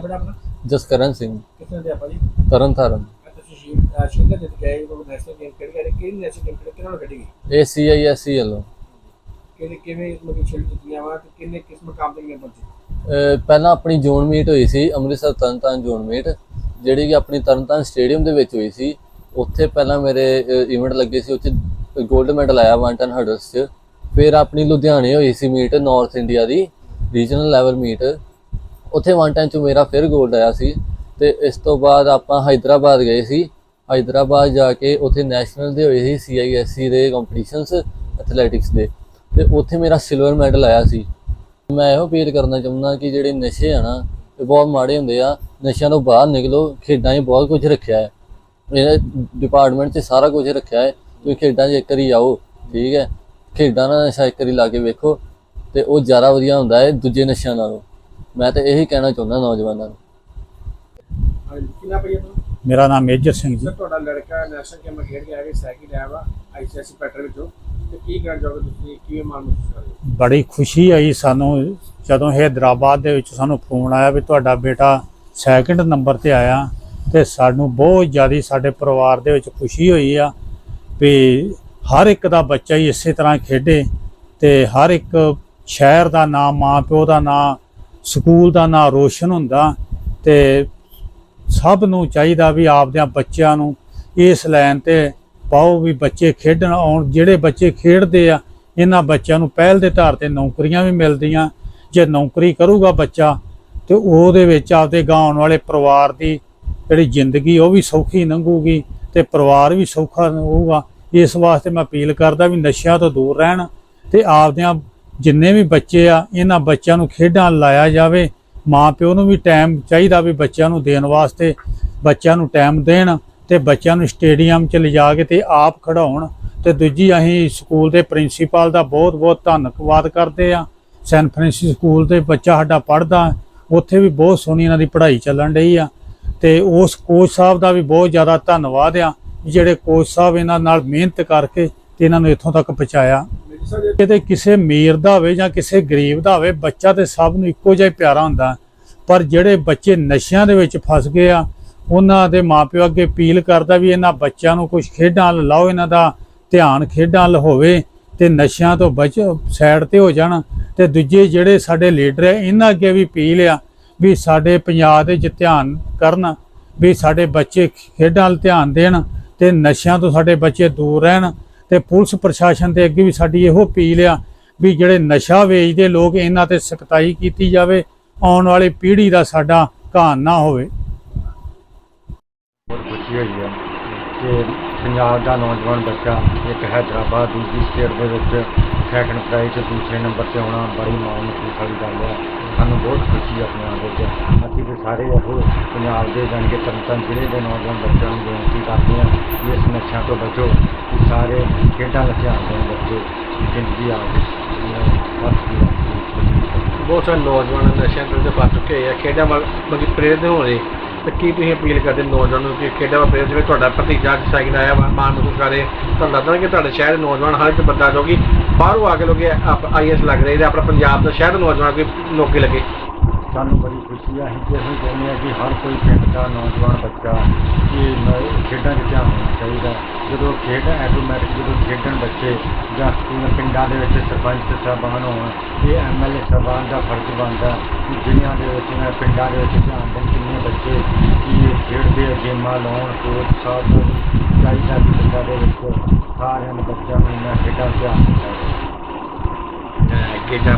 ਬੜਾ ਆਪਣਾ? ਜਸਕਰਨ ਸਿੰਘ। ਕਿੱਥੇ ਦੇ ਆਪਾਂ ਜੀ? ਤਰਨ ਤਾਰਨ। ਤੁਸੀਂ ਸ਼ਿੰਦਾ ਜਿੱਤ ਗਏ ਉਹ ਨੈਸ਼ਨਲ ਗੇਮ ਖੇਡ ਗਏ ਕਿਹੜੀ ਨੈਸ਼ਨਲ ਗੇਮ ਖੇਡ ਕਿਹਨਾਂ ਨੂੰ ਖੇਡੀ ਇਹ ਸੀਆਈਐਸਸੀ ਵੱਲੋਂ ਕਿਹੜੇ ਕਿਵੇਂ ਮਤਲਬ ਛੇੜ ਜਿੱਤੀਆਂ ਵਾ ਤੇ ਕਿੰਨੇ ਪਹੁੰਚੇ? ਪਹਿਲਾਂ ਆਪਣੀ ਜ਼ੋਨ ਮੀਟ ਹੋਈ ਸੀ ਅੰਮ੍ਰਿਤਸਰ ਤਰਨਤਾਰਨ ਜ਼ੋਨ ਮੀਟ ਜਿਹੜੀ ਕਿ ਆਪਣੀ ਤਰਨਤਾਰਨ ਸਟੇਡੀਅਮ ਦੇ ਵਿੱਚ ਹੋਈ ਸੀ। ਉੱਥੇ ਪਹਿਲਾਂ ਮੇਰੇ ਇਵੈਂਟ ਲੱਗੇ ਸੀ ਉੱਥੇ 골ਡ ਮੈਡਲ ਆਇਆ 1 ਟਨ ਹਰਡਲਸ 'ਚ। ਫਿਰ ਆਪਣੀ ਲੁਧਿਆਣੇ ਹੋਈ ਸੀ ਮੀਟ ਨਾਰਥ ਇੰਡੀਆ ਦੀ ਰੀਜਨਲ ਲੈਵਲ ਮੀਟ। ਉੱਥੇ ਵਨ ਟਾਈਮ 'ਚ ਮੇਰਾ ਫਿਰ 골ਡ ਆਇਆ ਸੀ ਤੇ ਇਸ ਤੋਂ ਬਾਅਦ ਆਪਾਂ ਹైదరాబాద్ ਗਏ ਸੀ। ਹైదరాబాద్ ਜਾ ਕੇ ਉੱਥੇ ਨੈਸ਼ਨਲ ਦੇ ਹੋਏ ਸੀ ਸੀਆਈਐਸਸੀ ਦੇ ਕੰਪੀਟੀਸ਼ਨਸ ਐਥਲੈਟਿਕਸ ਦੇ। ਤੇ ਉੱਥੇ ਮੇਰਾ ਸਿਲਵਰ ਮੈਡਲ ਆਇਆ ਸੀ। ਮੈਂ ਇਹੋ ਅਪੀਲ ਕਰਨਾ ਚਾਹੁੰਦਾ ਕਿ ਜਿਹੜੇ ਨਸ਼ੇ ਆ ਨਾ, ਇਹ ਬਹੁਤ ਮਾੜੇ ਹੁੰਦੇ ਆ। ਨਸ਼ਿਆਂ ਤੋਂ ਬਾਹਰ ਨਿਕਲੋ, ਖੇਡਾਂ 'ਚ ਬਹੁਤ ਕੁਝ ਰੱਖਿਆ ਹੈ। ਇਹ ਡਿਪਾਰਟਮੈਂਟ 'ਚ ਸਾਰਾ ਕੁਝ ਰੱਖਿਆ ਹੈ। ਤੁਸੀਂ ਖੇਡਾਂ 'ਚ ਇੱਕ ਵਾਰੀ ਆਓ, ਠੀਕ ਹੈ। ਖੇਡਾਂ ਨਾਲ ਨਸ਼ਾ ਇੱਕ ਵਾਰੀ ਲਾ ਕੇ ਵੇਖੋ ਤੇ ਉਹ ਜ਼ਿਆਦਾ ਵਧੀਆ ਹੁੰਦਾ ਹੈ ਦੂਜੇ ਨਸ਼ਿਆਂ ਨਾਲੋਂ। ਮੈਂ ਤਾਂ ਇਹੀ ਕਹਿਣਾ ਚਾਹੁੰਦਾ ਨੌਜਵਾਨਾਂ ਨੂੰ। ਹਾਂਜੀ ਕਿੰਨਾ ਮੇਰਾ ਨਾਮ ਮੇਜਰ ਸਿੰਘ ਜੀ। ਸਰ ਤੁਹਾਡਾ ਲੜਕਾ ਨੈਸ਼ਨਲ ਗੇਮ ਖੇਡ ਕੇ ਆ ਕੇ ਸਾਈਕਲ ਆਇਆ ਵਾ ਆਈਸੀਐਸਸੀ ਪੈਟਰ ਵਿੱਚੋਂ। ਤੇ ਕੀ ਕਹਿਣਾ ਚਾਹੋਗੇ ਤੁਸੀਂ? ਕਿਵੇਂ ਮਾਣ ਮਹਿਸੂਸ ਕਰ ਰਹੇ ਹੋ? ਬੜੀ ਖੁਸ਼ੀ ਆਈ ਸਾਨੂੰ ਜਦੋਂ ਹੈਦਰਾਬਾਦ ਦੇ ਵਿੱਚ ਸਾਨੂੰ ਫੋਨ ਆਇਆ ਵੀ ਤੁਹਾਡਾ ਬੇਟਾ ਸੈਕਿੰਡ ਨੰਬਰ ਤੇ ਆਇਆ ਤੇ ਸਾਨੂੰ ਬਹੁਤ ਜ਼ਿਆਦਾ ਸਾਡੇ ਪਰਿਵਾਰ ਦੇ ਵਿੱਚ ਖੁਸ਼ੀ ਹੋਈ ਆ ਵੀ ਹਰ ਇੱਕ ਦਾ ਬੱਚਾ ਹੀ ਇਸੇ ਤਰ੍ਹਾਂ ਖੇਡੇ ਤੇ ਹਰ ਇੱਕ ਸ਼ਹਿਰ ਦਾ ਨਾਮ ਮਾਂ ਪਿਓ ਦਾ ਨਾਮ ਸਕੂਲ ਦਾ ਨਾਂ ਰੋਸ਼ਨ ਹੁੰਦਾ ਤੇ ਸਭ ਨੂੰ ਚਾਹੀਦਾ ਵੀ ਆਪਦਿਆਂ ਬੱਚਿਆਂ ਨੂੰ ਇਸ ਲਾਈਨ ਤੇ ਪਾਓ ਵੀ ਬੱਚੇ ਖੇਡਣ ਆਉਣ, ਜਿਹੜੇ ਬੱਚੇ ਖੇਡਦੇ ਆ, ਇਹਨਾਂ ਬੱਚਿਆਂ ਨੂੰ ਪਹਿਲ ਦੇ ਧਾਰ ਤੇ ਨੌਕਰੀਆਂ ਵੀ ਮਿਲਦੀਆਂ। ਜੇ ਨੌਕਰੀ ਕਰੂਗਾ ਬੱਚਾ, ਤੇ ਉਹਦੇ ਵਿੱਚ ਆਪਦੇ ਗਾਉਣ ਵਾਲੇ ਪਰਿਵਾਰ ਦੀ ਜਿਹੜੀ ਜ਼ਿੰਦਗੀ, ਉਹ ਵੀ ਸੌਖੀ ਲੰਘੂਗੀ ਤੇ ਪਰਿਵਾਰ ਵੀ ਸੌਖਾ ਹੋਊਗਾ ਇਸ ਵਾਸਤੇ ਮੈਂ ਅਪੀਲ ਕਰਦਾ ਵੀ ਨਸ਼ਿਆਂ ਤੋਂ ਦੂਰ ਰਹਿਣ ਤੇ ਆਪਦਿਆਂ ਜਿੰਨੇ ਵੀ ਬੱਚੇ ਆ, ਇਹਨਾਂ ਬੱਚਿਆਂ ਨੂੰ ਖੇਡਾਂ ਲਾਇਆ ਜਾਵੇ। ਮਾਂ ਪਿਓ ਨੂੰ ਵੀ ਟਾਈਮ ਚਾਹੀਦਾ ਵੀ ਬੱਚਿਆਂ ਨੂੰ ਦੇਣ ਵਾਸਤੇ। ਬੱਚਿਆਂ ਨੂੰ ਟਾਈਮ ਦੇਣ ਤੇ ਬੱਚਿਆਂ ਨੂੰ ਸਟੇਡੀਅਮ 'ਚ ਲਿਜਾ ਕੇ ਤੇ ਆਪ ਖੜਾਉਣ ਤੇ ਦੂਜੀ, ਅਸੀਂ ਸਕੂਲ ਦੇ ਪ੍ਰਿੰਸੀਪਲ ਦਾ ਬਹੁਤ ਬਹੁਤ ਧੰਨਵਾਦ ਕਰਦੇ ਆ। ਸੈਨ ਫ੍ਰਾਂਸਿਸ ਸਕੂਲ ਦੇ ਬੱਚਾ ਸਾਡਾ ਪੜ੍ਹਦਾ, ਉੱਥੇ ਵੀ ਬਹੁਤ ਸੋਹਣੀ ਇਹਨਾਂ ਦੀ ਪੜ੍ਹਾਈ ਚੱਲਣ ਰਹੀ ਆ। ਤੇ ਉਸ ਕੋਚ ਸਾਹਿਬ ਦਾ ਵੀ ਬਹੁਤ ਜ਼ਿਆਦਾ ਧੰਨਵਾਦ ਆ ਜਿਹੜੇ ਕੋਚ ਸਾਹਿਬ ਇਹਨਾਂ ਨਾਲ ਮਿਹਨਤ ਕਰਕੇ ਤੇ ਇਹਨਾਂ ਨੂੰ ਇੱਥੋਂ ਤੱਕ ਪਹੁੰਚਾਇਆ। ਕਿਤੇ ਕਿਸੇ ਅਮੀਰ ਦਾ ਹੋਵੇ ਜਾਂ ਕਿਸੇ ਗਰੀਬ ਦਾ ਹੋਵੇ, ਬੱਚਾ ਤੇ ਸਭ ਨੂੰ ਇੱਕੋ ਜਿਹਾ ਪਿਆਰਾ ਹੁੰਦਾ। ਪਰ ਜਿਹੜੇ ਬੱਚੇ ਨਸ਼ਿਆਂ ਦੇ ਵਿੱਚ ਫਸ ਗਏ ਆ, ਉਹਨਾਂ ਦੇ ਮਾਪਿਓ ਅੱਗੇ ਅਪੀਲ ਕਰਦਾ ਵੀ ਇਹਨਾਂ ਬੱਚਿਆਂ ਨੂੰ ਕੁਝ ਖੇਡਾਂ ਵੱਲ ਲਾਓ, ਇਹਨਾਂ ਦਾ ਧਿਆਨ ਖੇਡਾਂ ਵੱਲ ਹੋਵੇ ਤੇ ਨਸ਼ਿਆਂ ਤੋਂ ਬਚ, ਸਾਈਡ ਤੇ ਹੋ ਜਾਣ। ਤੇ ਦੂਜੇ ਜਿਹੜੇ ਸਾਡੇ ਲੀਡਰ ਆ, ਇਹਨਾਂ ਅੱਗੇ ਵੀ ਅਪੀਲ ਆ ਵੀ ਸਾਡੇ ਪੰਜਾਬ ਦੇ ਵਿੱਚ ਧਿਆਨ ਕਰਨ, ਵੀ ਸਾਡੇ ਬੱਚੇ ਖੇਡਾਂ ਵੱਲ ਧਿਆਨ ਦੇਣ ਤੇ ਨਸ਼ਿਆਂ ਤੋਂ ਸਾਡੇ ਬੱਚੇ ਦੂਰ ਰਹਿਣ। ਤੇ ਪੁਲਿਸ ਪ੍ਰਸ਼ਾਸਨ ਦੇ ਅੱਗੇ ਵੀ ਸਾਡੀ ਇਹੋ ਅਪੀਲ ਆ ਵੀ ਜਿਹੜੇ ਨਸ਼ਾ ਵੇਚਦੇ ਲੋਕ ਇਹਨਾਂ ਤੇ ਸਖਤਾਈ ਕੀਤੀ ਜਾਵੇ, ਆਉਣ ਵਾਲੀ ਪੀੜ੍ਹੀ ਦਾ ਸਾਡਾ ਘਾਣ ਨਾ ਹੋਵੇ। ਬਹੁਤ ਹੋਈ ਹੈ ਕਿ ਪੰਜਾਬ ਦਾ ਨੌਜਵਾਨ ਬੱਚਾ ਇੱਕ ਹੈਦਰਾਬਾਦ ਦੂਜੀ ਸਟੇਟ ਦੇ ਵਿੱਚ ਸੈਕੰਡ ਪ੍ਰਾਈਜ਼ ਤੇ ਦੂਸਰੇ ਨੰਬਰ ਤੇ ਆਉਣਾ ਬੜੀ ਮਾਣ ਵਾਲੀ ਗੱਲ ਹੈ ਬਹੁਤ ਖੁਸ਼ੀ ਹੈ ਆਪਣੇ ਆਪ ਵਿੱਚ। ਅਸੀਂ ਤੇ ਸਾਰੇ ਇਹੋ ਪੰਜਾਬ ਦੇ ਜਾਣੀ ਕਿ ਤਰਨਤਾਰਨ ਜ਼ਿਲ੍ਹੇ ਦੇ ਨੌਜਵਾਨ ਬੱਚਿਆਂ ਨੂੰ ਬੇਨਤੀ ਕਰਦੇ ਹਾਂ ਕਿ ਇਸ ਨਸ਼ਿਆਂ ਤੋਂ ਬਚੋ, ਕਿ ਸਾਰੇ ਖੇਡਾਂ ਵਿੱਚ ਆਉਂਦੇ ਦੇਣ ਬੱਚੇ ਜ਼ਿੰਦਗੀ ਆਵੇ ਬਹੁਤ ਸਾਰੇ ਨੌਜਵਾਨ ਨਸ਼ਿਆਂ ਤੋਂ ਫਸ ਚੁੱਕੇ ਆ, ਖੇਡਾਂ ਵੱਲ ਮਤਲਬ ਪ੍ਰੇਰਿਤ ਹੋ ਰਹੇ ਤੇ ਕੀ ਤੁਸੀਂ ਅਪੀਲ ਕਰਦੇ ਨੌਜਵਾਨ ਨੂੰ ਕਿ ਖੇਡਾਂ ਵੱਲ ਪ੍ਰੇਰਿਤ ਜਿਵੇਂ ਤੁਹਾਡਾ ਭਤੀਜਾ ਸਾਈਕਲ ਆਇਆ ਵਾ, ਮਾਣ ਮਹਿਸੂਸ ਕਰੇ ਤੁਹਾਨੂੰ ਲੱਗਦਾ ਕਿ ਤੁਹਾਡੇ ਸ਼ਹਿਰ ਨੌਜਵਾਨ ਹਰ ਇੱਕ ਬੰਦਾ ਜੋ ਕਿ ਬਾਹਰੋਂ ਆ ਕੇ ਲੋਕ ਆਈਐਸ ਲੱਗ ਰਹੇ ਤੇ ਆਪਣਾ ਪੰਜਾਬ ਦਾ ਸ਼ਹਿਰ ਦੇ ਨੌਜਵਾਨ ਕੋਈ ਨੌਕਰੀ ਲੱਗੇ। ਸਾਨੂੰ ਬੜੀ ਖੁਸ਼ੀ ਹੈ ਅਸੀਂ ਤੇ ਇਹੋ ਕਹਿੰਦੇ ਹਾਂ ਕਿ ਹਰ ਕੋਈ ਪਿੰਡ ਦਾ ਨੌਜਵਾਨ ਬੱਚਾ ਇਹ ਨ- ਖੇਡਾਂ 'ਚ ਧਿਆਨ ਦੇਣਾ ਚਾਹੀਦਾ। ਜਦੋਂ ਖੇਡ ਐਟੋਮੈਟਿਕ ਜਦੋਂ ਖੇਡਣ ਬੱਚੇ ਜਾਂ ਸਕੂਲ ਪਿੰਡਾਂ ਦੇ ਵਿੱਚ ਸਰਪੰਚ ਸਾਹਿਬਾਨ ਹੋਣ ਇਹ ਐਮਐਲਏ ਸਾਹਿਬਾਨ ਦਾ ਫਰਜ਼ ਬਣਦਾ ਕਿ ਜ਼ਿਲ੍ਹਿਆਂ ਦੇ ਵਿੱਚ ਜਾਂ ਪਿੰਡਾਂ ਦੇ ਵਿੱਚ ਧਿਆਨ ਦੇਣ ਕਿੰਨੇ ਬੱਚੇ ਕੀ ਇਹ ਖੇਡਦੇ ਆ, ਗੇਮਾਂ ਲਾਉਣ ਕੋਚ ਸਾਹਿਬ ਨੂੰ ਵੀ ਚਾਹੀਦਾ ਕਿ ਪਿੰਡਾਂ ਦੇ ਵਿੱਚ ਸਾਰਿਆਂ ਦੇ ਬੱਚਿਆਂ ਨੂੰ ਇਹਨਾਂ ਖੇਡਾਂ 'ਚ ਧਿਆਨ ਦੇਣਾ ਚਾਹੀਦਾ ਖੇਡਾਂ